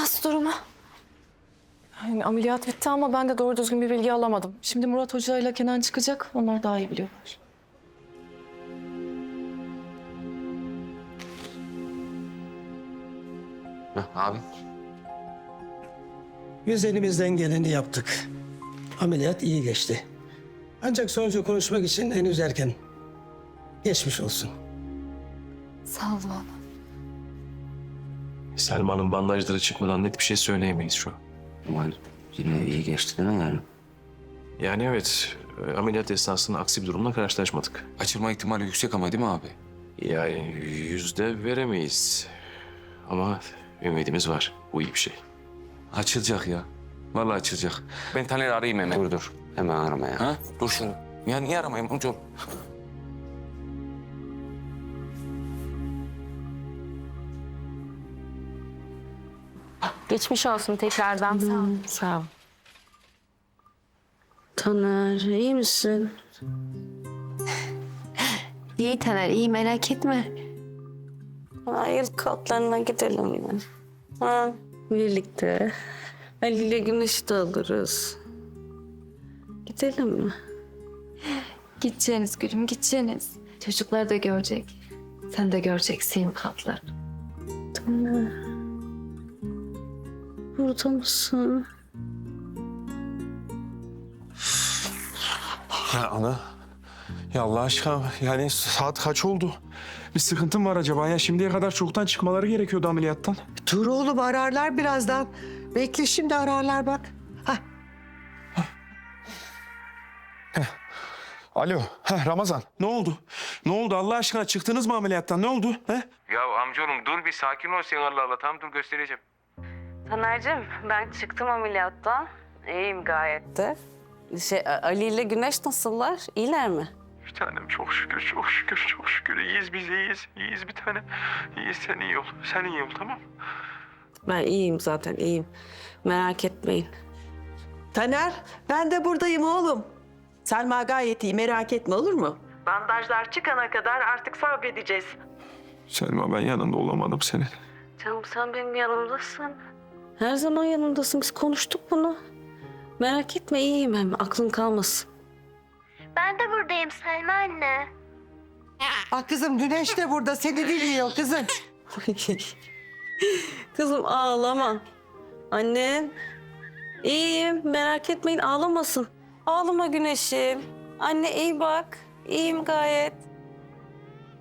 Nasıl durumu? Yani ameliyat bitti ama ben de doğru düzgün bir bilgi alamadım. Şimdi Murat Hoca ile Kenan çıkacak. Onlar daha iyi biliyorlar. Heh, abi. Biz elimizden geleni yaptık. Ameliyat iyi geçti. Ancak sonucu konuşmak için henüz erken. Geçmiş olsun. Sağ ol baba. Selma'nın bandajları çıkmadan net bir şey söyleyemeyiz şu an. Kemal yine iyi geçti değil mi yani? Yani evet, e, ameliyat esnasında aksi bir durumla karşılaşmadık. Açılma ihtimali yüksek ama değil mi abi? Yani yüzde veremeyiz. Ama ümidimiz var. Bu iyi bir şey. Açılacak ya. Vallahi açılacak. Ben Taner'i arayayım hemen. Dur dur. Hemen arama ya. Ha? Dur şunu. Ya niye aramayayım amca? Geçmiş olsun tekrardan. Sağ ol. Sağ ol. Taner iyi misin? İyi Taner iyi merak etme. Hayır katlarına gidelim yine. Ha, birlikte. Ali ile Güneş'i de alırız. Gidelim mi? Gideceğiniz gülüm gideceğiniz. Çocuklar da görecek. Sen de göreceksin katlar. Taner. Burada mısın? Ya ana. Ya Allah aşkına yani saat kaç oldu? Bir sıkıntım var acaba ya? Şimdiye kadar çoktan çıkmaları gerekiyordu ameliyattan. Dur oğlum ararlar birazdan. Bekle şimdi ararlar bak. Hah, Alo. Heh, Ramazan. Ne oldu? Ne oldu Allah aşkına? Çıktınız mı ameliyattan? Ne oldu? He? Ya amcaoğlum dur bir sakin ol sen Allah Allah. Tamam dur göstereceğim. Taner'cim ben çıktım ameliyattan. İyiyim gayet de. Şey, Ali ile Güneş nasıllar? İyiler mi? Bir tanem çok şükür, çok şükür, çok şükür. İyiyiz biz, iyiyiz. İyiyiz bir tanem. İyiyiz sen iyi ol. Sen iyi ol tamam? Ben iyiyim zaten iyiyim. Merak etmeyin. Taner ben de buradayım oğlum. Selma gayet iyi merak etme olur mu? Bandajlar çıkana kadar artık sabredeceğiz. Selma ben yanında olamadım senin. Canım sen benim yanımdasın. Her zaman yanımdasın. Biz konuştuk bunu. Merak etme iyiyim hem. Aklın kalmasın. Ben de buradayım Selma anne. Ah kızım Güneş de burada seni dinliyor kızım. Kızım ağlama. Annem. İyiyim. Merak etmeyin ağlamasın. Ağlama güneşim. Anne iyi bak. İyiyim gayet.